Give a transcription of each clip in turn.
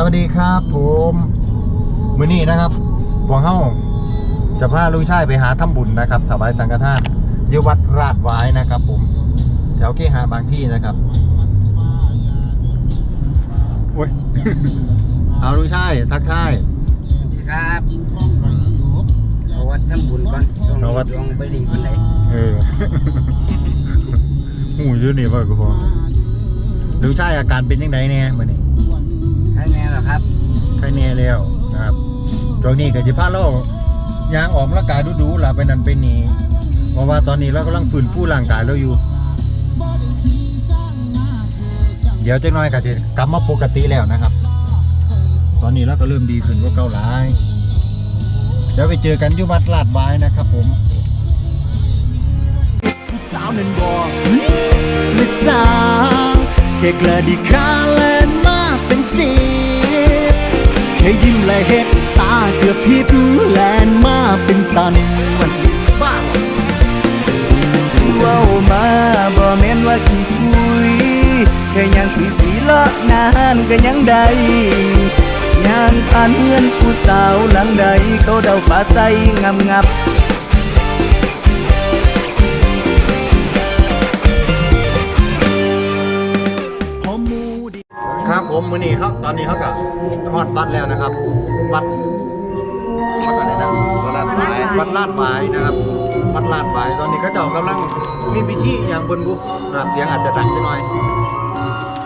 สวัสดีครับผมมื้อนี้นะครับพวกเฮาจะพาลุงชายไปหาทำบุญนะครับถวายสังฆทานอยู่วัดราชหวายนะครับ ผมแถวเคหาบางที่นะครับโอ้ยเอาลุงชายทักทายครับเอาวัดทำบุญก่อนช่วงเอาวัดดวงไปดีคนไหนเออหูอยืดนี่ว่ากูพอลุงชายอาการเป็นยังไงเนี่ยมื้อนี้ ใช่แน่หรอครับใครแน่แล้วนะครับตรงนี้ก็จะพาเรายางออกกำลังกายดูๆล่ะไปนั่นไปนี่เพราะว่าตอนนี้เรากำลังฟื้นฟูร่างกายเราอยู่ เดี๋ยวจะน้อยก็จะกลับมาปกติแล้วนะครับ ตอนนี้เราก็เริ่มดีขึ้นกว่าเก่าหลายเดี๋ยวไปเจอกันอยุวัดลาดบายนะครับผมสาวนั้นบอกไม่สาวแค่กระดิกขาแลนมาเป็นสิบ แค่ยิ้มและเห็นตาเกือบพิษแลนมาเป็นตันมันบ้าว้ามาบ่แม่นว่าขี้คุยแค่ยังสีสีเลาะนานก็ยังได้ยางผ่านเฮือนผู้สาวหลังใดเขาเดาฟ้าใสงับงับ ครับผมมือนี้เขาตอนนี้เขากับฮอดวัดแล้วนะครับ วัดวัดอะไรนะวัดลาดหวายวัดลาดหวายนะครับ วัดลาดหวายตอนนี้เขาเจ้ากำลังมีพิธีอย่างบนบุนะครับเสียงอาจจะดังไปหน่อย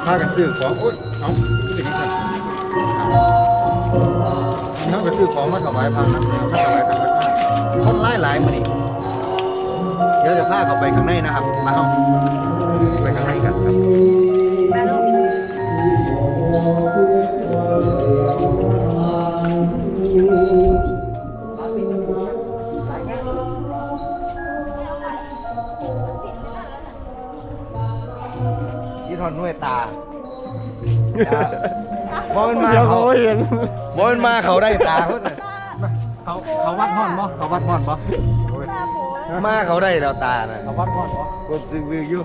พากันซื้อของโอ๊ยเอาเป็นยังไงเขาก็ซื้อของมาถวายพระนะครับมาถวายกันคนหลายหลายๆมือนี้เดี๋ยวจะพาเขาไปข้างในนะครับ มาเอาไปข้างในกันครับ บอมันมาเขาบอมันมาเขาได้ตาเพิ่นน่ะเขาเขาวัดห่อนบ่เขาวัดห่อนบ่มาเขาได้แล้วตาน่ะเขาวัดห่อนบ่กดซื้อวิวอยู่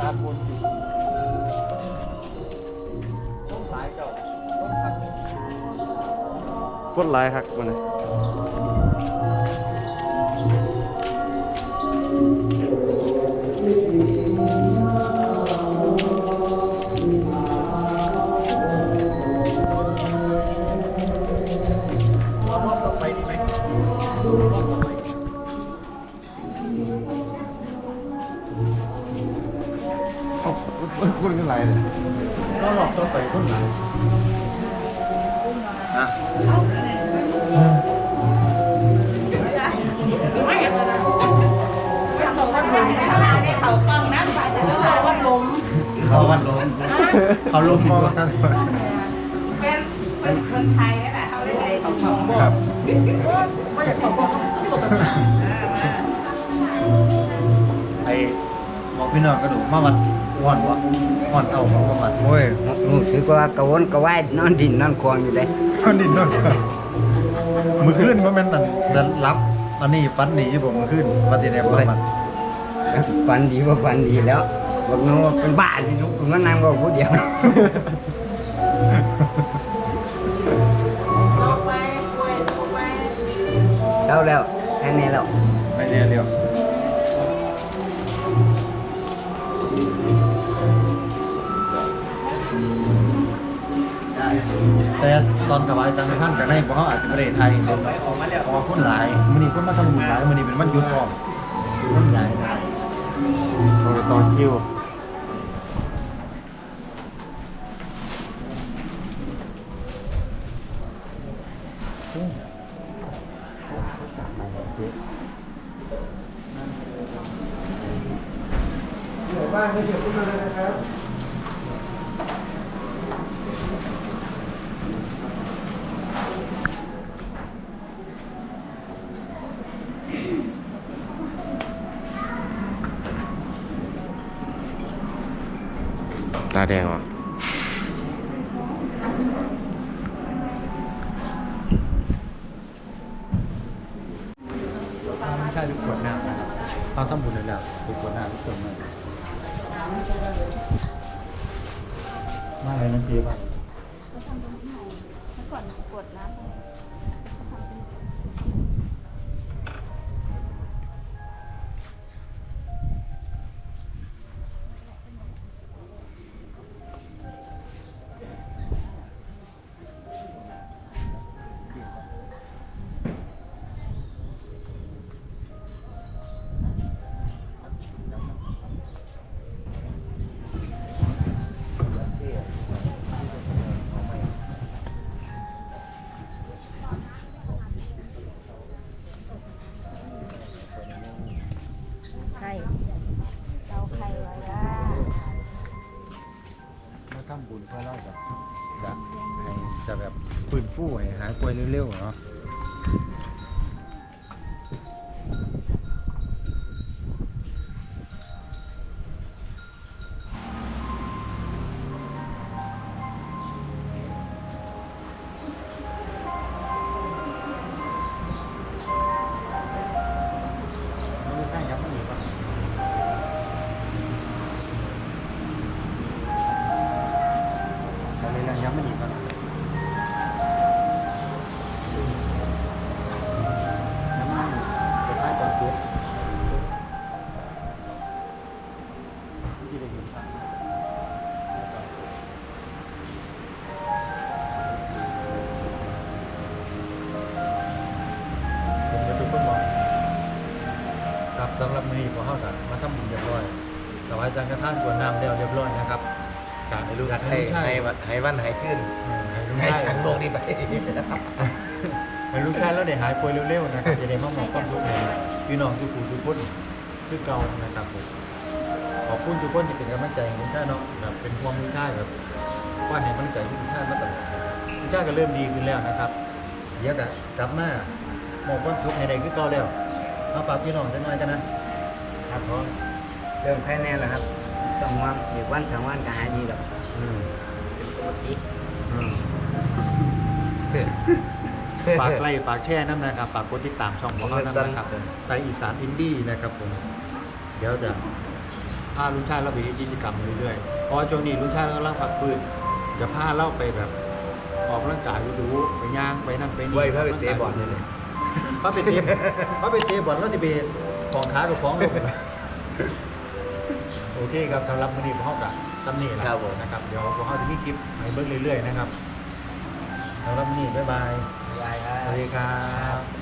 ตามบนอยู่ต้องสายเจ้าต้องพักกดไลค์ครับมันเลย พูดกันไรเลยเอารอบต่อไปคนไหนนะเขากล้องนะเขาวัดลมเขาวัดลมเขาลมมองกันเป็นเป็นคนไทยนี่แหละเขาได้ไทยเขาเขาบอกครับไม่อยากเขาบอกไอ้ บอกพี่น้องกระดูกมาวัดห่อนบ่ห่อนเอาของมาวัดโอ้ยรู้สึกว่ากระวนกระวายนอนดินนอนควงอยู่เลยห่อนดินนอนมือขึ้นมันแม่นนั่นจะรับอันนี้ฟันหนีอยู่ผมมือขึ้นปฏิเดชว่ามันฟันดีว่าฟันดีแล้วบอกน้องว่าเป็นบ้าที่ลุกมันนั่งก็ผู้เดียวเอาไปไปไปแล้วแล้วแค่นี้แล้วไม่แน่เดียว ตอนถบายสังท่านจากในพวกเขาอาจจะไม่ได้ไทยพอคนหลายมันนี่คนมาทำบุญหลายมันนี่เป็นวันหยุดพร้อมคนใหลายโดยตอนคิวบ้านไม่เสียขึ้นมาเลยนะครับ ตาแดงว่ะไม่ใช่ทุกคนน้ำนะครับเขาทำบุญเลยแล้วทุกคนน้ำทุกคนมามาอะไรนั่นทีบ้างเขาทำตรงนี้ใหม่เมื่อก่อนกดน้ำำบุญเพื่อเราจะจะให้จะแบบฟื้นฟูให้หายป่วยเร็วๆเนาะำหรับมือนี้พอเข้ากันมาทำบุญเรียบร้อยสวายจังกระท่านกวนน้ำแล้วเรียบร้อยนะครับการให้รู้อยากให้ให้รู้ใช่ให้วันให้วันให้ขึ้นให้ให้รู้ฉัใช่นโลกนี้ไปให้ลูกชายแล้วได้หายป่วยเร็วๆนะครับจะได้มาหมอบความทุกข์ให้พี่น้องทุกผู้ทุกคนคือเก่านะครับผมขอบคุณทุกคนที่เป็นกำลังใจให้ลูกชายเนาะแบบเป็นห่วงลูกชายแบบว่าให้กำลังใจลูกชายมาตลอดลูกชายก็เริ่มดีขึ้นแล้วนะครับเดี๋ยวก็กลับมาหมอบความทุกข์ให้ได้คือเก่าแล้ว มาฝากพี่น้องจังหน่อยกันนะครับพร้อมเริ่มแพ้แน่แล้วครับต้องว่าอีกวันสองวันก็หายดีแล้วอืมเป็นปกติอืมฝากไลค์ฝากแชร์น้ำนะครับฝากกดติดตามช่องของเราน้ำนะครับไตอีสานอินดี้นะครับผม เดี๋ยวจะพาลุงชาติเราไปเฮ็ดกิจกรรมเรื่อยๆเพราะว่าช่วงนี้ลุงชาติกำลังพักฟื้นจะพาเราไปแบบออกกำลังกายดูๆไปย่างไปนั่นไปนี่ไว้เพื่อไปเตะบอลนี่เลย พาไปเตะพาไปเตะบอลแล้วจะไปของขากับของลงโอเคครับสำหรับมื้อนี้พวกเรากับตำหนิแหละครับผม นะครับ เดี๋ยวพวกเราจะมีคลิปให้เบิ่งเรื่อยๆนะครับสำหรับมื้อนี้บ๊ายบาย บ๊ายบายครัสวัสบดีครับ